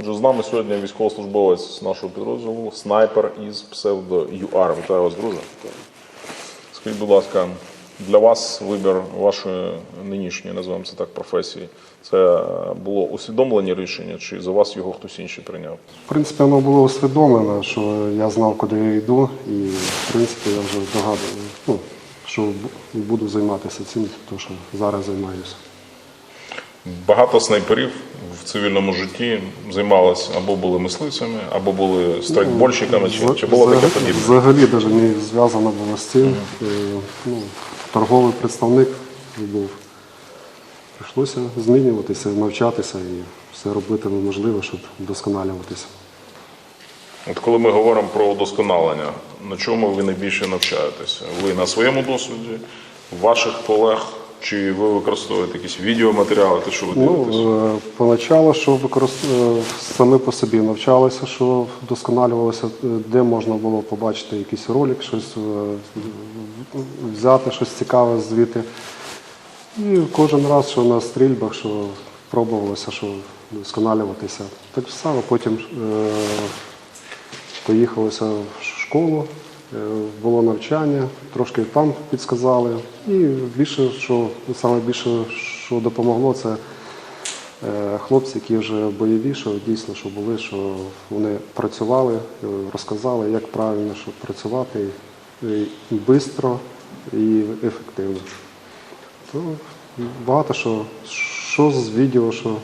Отже, з нами сьогодні військовослужбовець нашого підрозділу, снайпер із псевдо ЮАР. Вітаю вас, друже. Скажіть, будь ласка, для вас вибір вашої нинішньої, називаємо це так, професії, це було усвідомлені рішення, чи за вас його хтось інший прийняв? В принципі, воно було усвідомлено, що я знав, куди я йду, і в принципі я вже догадував, ну, що буду займатися цим, то що зараз займаюся. Багато снайперів в цивільному житті займалися або були мисливцями, або були страйкбольщиками, чи, чи було таке подібне? Взагалі навіть не зв'язано було з цим. Е, Ну, торговий представник був. Прийшлося змінюватися, навчатися і все робити можливе, щоб вдосконалюватися. От коли ми говоримо про удосконалення, на чому ви найбільше навчаєтеся? Ви на своєму досвіді, ваших колег, чи ви використовуєте якісь відеоматеріали, те, що ви дивитесь? Ну, е, поначалу, що використовували, самі по собі навчалися, що вдосконалювалося, е, де можна було побачити якийсь ролик, щось е, взяти, щось цікаве звідти. І кожен раз, що на стрільбах, що пробувалося, що вдосконалюватися. Так само потім е, поїхалося в школу, е, було навчання, трошки там підсказали. І більше, що саме більше, що допомогло, це е, хлопці, які вже бойові, що дійсно що були, що вони працювали, е, розказали, як правильно щоб працювати і швидко і ефективно. То багато що, що з відео, що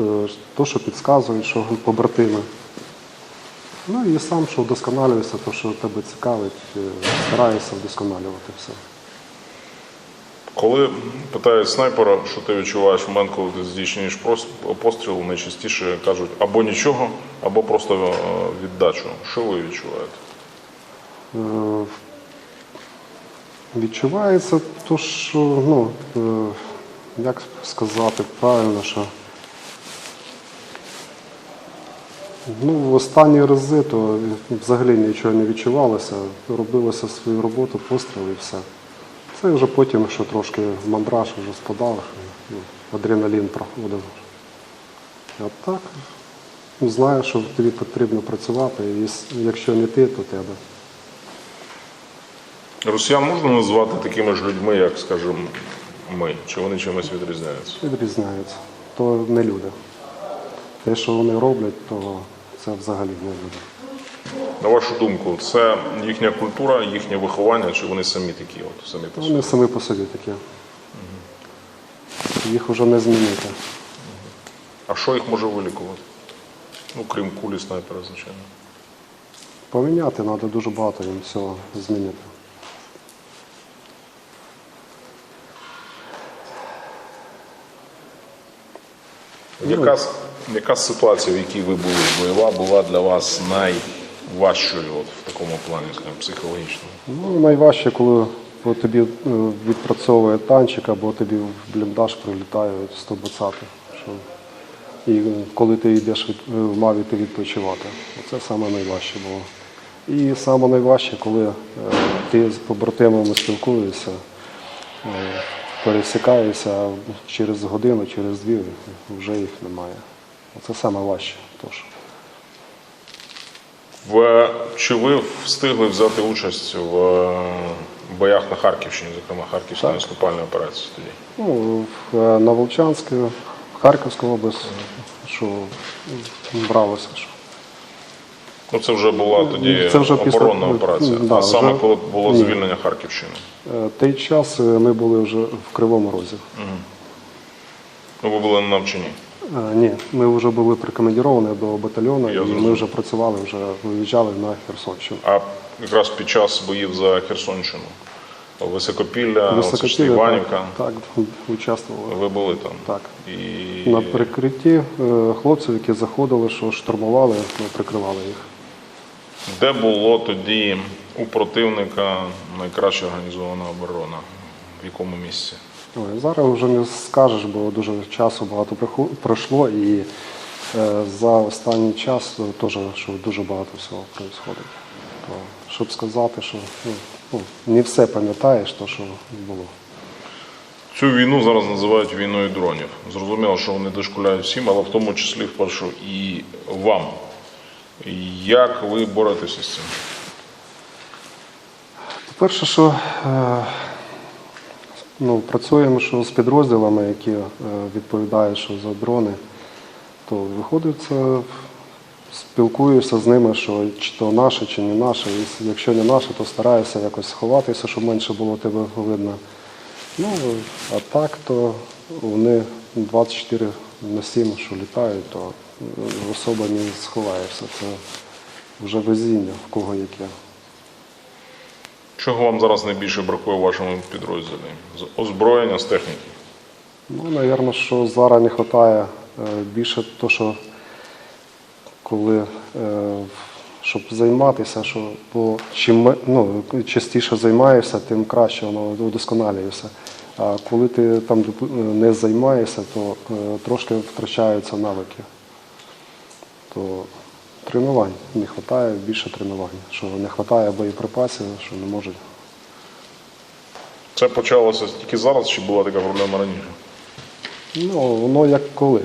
е, то, що підказують, що побратими. Ну і сам, що вдосконалюєшся, то, що тебе цікавить, е, стараєшся вдосконалювати все. Коли питають снайпера, що ти відчуваєш в момент, коли ти здійснюєш постріл, найчастіше кажуть або нічого, або просто е, віддачу. Що ви відчуваєте? Е, Відчувається то, що, ну, е, як сказати правильно, що ну, в останні рази то взагалі нічого не відчувалося, робилося свою роботу, постріл і все. Це вже потім, що трошки мандраж вже спадав, ну, адреналін проходив. А так, ну, знаєш, що тобі потрібно працювати, і якщо не ти, то тебе. Росіян можна назвати такими ж людьми, як, скажімо, ми? Чи вони чимось відрізняються? відрізняються. То не люди. Те, що вони роблять, то це взагалі не люди. На вашу думку, це їхня культура, їхнє виховання, чи вони самі такі, от самі по собі? Вони самі по собі такі. Їх вже не змінити. А що їх може вилікувати? Ну, крім кулі снайпера, звичайно. Поміняти треба дуже багато їм всього змінити. Яка, яка ситуація, в якій ви були бойова, була для вас найважчою от, в такому плані, скажімо, психологічно? Ну, найважче, коли по тобі е, відпрацьовує танчик, або тобі в бліндаж прилітає 120 що І коли ти йдеш від, е, в маві, ти відпочивати. Це саме найважче було. І саме найважче, коли е, ти з побратимами спілкуєшся, пересікаєшся, а через годину, через дві вже їх немає. Це саме важче. Тож. В, чи ви встигли взяти участь в е, боях на Харківщині, зокрема Харківська наступальна операція тоді? Ну, в, е, на Волчанську, Харківську область, що бралося. Що. Ну, це вже була тоді Це вже після- оборонна операція. Да, а саме вже- коли було Ні. звільнення Харківщини. Е, Той час ми були вже в Кривому Розі. Ну, ви були на навчанні. Е, Ні, ми вже були прикомандіровані до батальйону, Я і ми зрозумів. вже працювали, вже виїжджали на Херсонщину. А якраз під час боїв за Херсонщину, Високопілля, Високопілля Високопілля, Іванівка, Так, так, участвували. ви були там. Так. І На прикритті е, хлопців, які заходили, що штурмували, ми прикривали їх. де було тоді у противника найкраще організована оборона? В якому місці? Ой, зараз вже не скажеш, бо дуже часу багато пройшло і е, за останній час теж що дуже багато всього відбувається. То, щоб сказати, що ну, ну, не все пам'ятаєш, то що було. Цю війну зараз називають війною дронів. Зрозуміло, що вони дошкуляють всім, але в тому числі вперше і вам. Як ви боретеся з цим? По-перше, що е, ну, працюємо що з підрозділами, які е, відповідають що за дрони, то виходить, це, спілкуюся з ними, що чи то наше, чи не наше. І Якщо не наше, то стараюся якось сховатися, щоб менше було тебе видно. Ну, а так, то вони 24 на 7, що літають, то е, особо не сховаєшся. Це вже везіння, в кого яке. Чого вам зараз найбільше бракує в вашому підрозділі? З озброєння, з техніки? Ну, напевно, що зараз не вистачає більше то, що коли е, щоб займатися, що бо чим ну, частіше займаєшся, тим краще воно удосконалюється. А коли ти там не займаєшся, то е, трошки втрачаються навики. То тренувань не вистачає, більше тренувань. Що не вистачає боєприпасів, що не можуть. Це почалося тільки зараз, чи була така проблема раніше? Ну, воно як коли,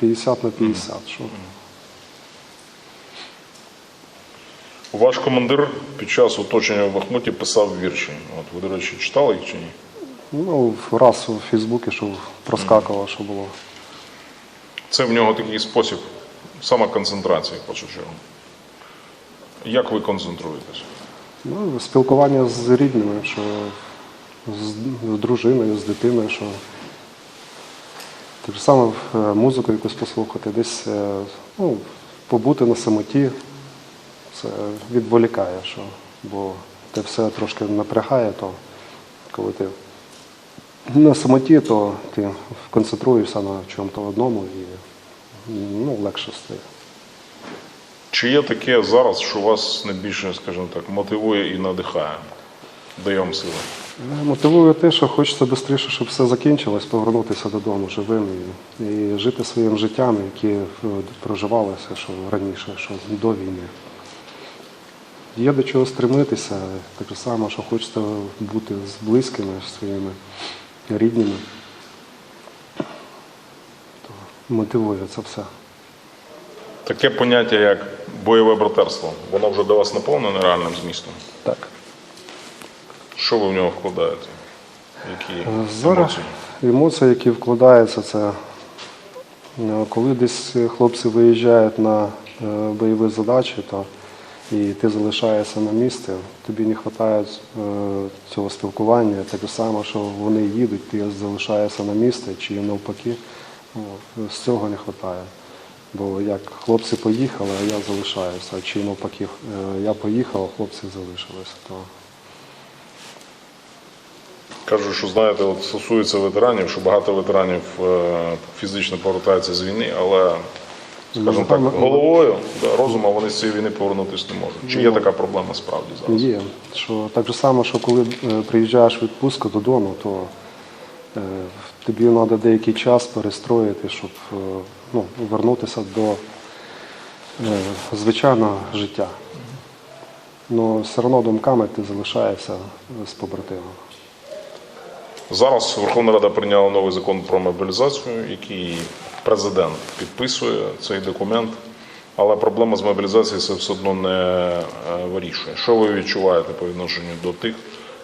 50 на 50. Що. Ваш командир під час оточення в Бахмуті писав вірші. От ви, до речі, читали їх чи ні? Ну, раз у Фейсбуці, що проскакувало, що було. Це в нього такий спосіб самоконцентрації, в першу чергу. Як ви концентруєтесь? Ну, спілкування з рідними, що з, з дружиною, з дитиною, що так само е, музику якусь послухати, десь е, ну, побути на самоті, це відволікає, що, бо те все трошки напрягає, то коли ти на самоті, то ти концентруєшся на чому-то одному і ну, легше стає. Чи є таке зараз, що вас найбільше, скажімо так, мотивує і надихає, дає вам сили? Мотивує те, що хочеться швидше, щоб все закінчилось, повернутися додому живим і, і жити своїм життям, яке е, проживалося що раніше, що до війни. Є до чого стремитися, так само, що хочеться бути з близькими, з своїми рідними. То мотивує це все. Таке поняття, як бойове братерство, воно вже до вас наповнене реальним змістом. Так. Що ви в нього вкладаєте? Які Зараз емоції? емоції, які вкладаються, це е, коли десь хлопці виїжджають на е, бойові задачі, то і ти залишаєшся на місці, тобі не вистачає цього спілкування, так само, що вони їдуть, ти залишаєшся на місці чи навпаки. О, З цього не вистачає. Бо як хлопці поїхали, а я залишаюся, чи навпаки, е, я поїхав, а хлопці залишилися. То Кажу, що знаєте, от стосується ветеранів, що багато ветеранів е, фізично повертаються з війни, але, скажімо так, головою, да, розумом вони з цієї війни повернутися не можуть. Чи є така проблема справді зараз? Є. Що так же само, що коли е, приїжджаєш в відпустку додому, то тобі треба деякий час перестроїти, щоб е, ну, вернутися до е, звичайного життя. Ну, все одно думками ти залишаєшся з побратимом. Зараз Верховна Рада прийняла новий закон про мобілізацію, який президент підписує цей документ. Але проблема з мобілізацією це все одно не е, вирішує. Що ви відчуваєте по відношенню до тих,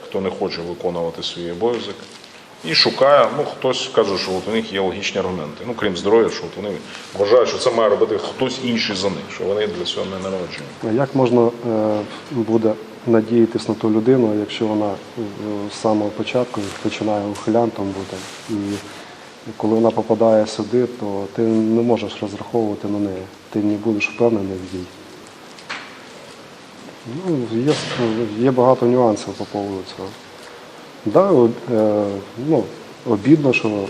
хто не хоче виконувати свій обов'язок і шукає, ну хтось каже, що от у них є логічні аргументи. Ну крім здоров'я, що от вони вважають, що це має робити хтось інший за них, що вони для цього не народжені. А Як можна е, буде надіятись на ту людину, якщо вона е, з самого початку починає ухилянтом бути? І коли вона попадає сюди, то ти не можеш розраховувати на неї. Ти не будеш впевнений в ній. Ну, є, є багато нюансів по поводу цього. Да, е, ну, обідно, що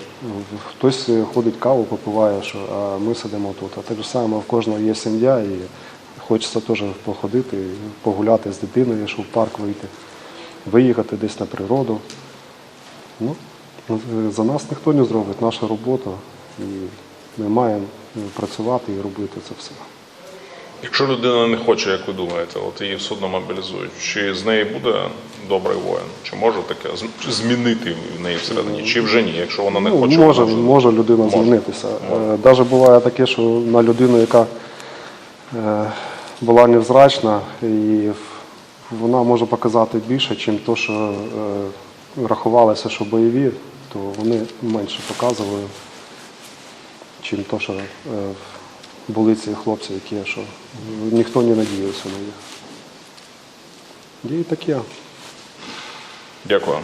хтось ходить каву, попиває, що, а ми сидимо тут. А так само в кожного є сім'я і хочеться теж походити, погуляти з дитиною, щоб в парк вийти, виїхати десь на природу. Ну, за нас ніхто не зробить, наша робота. І ми маємо працювати і робити це все. Якщо людина не хоче, як ви думаєте, от її все одно мобілізують, чи з неї буде добрий воїн? Чи може таке змінити в неї всередині? Чи вже ні? Якщо вона не Ну, хоче, може, вона вже- може людина Може. змінитися. Навіть буває таке, що на людину, яка е, була невзрачна, і вона може показати більше, ніж то, що е, рахувалося, що бойові, то вони менше показували, чим то, що е, були ці хлопці, які що ніхто не надіявся на них. І таке. Дякую.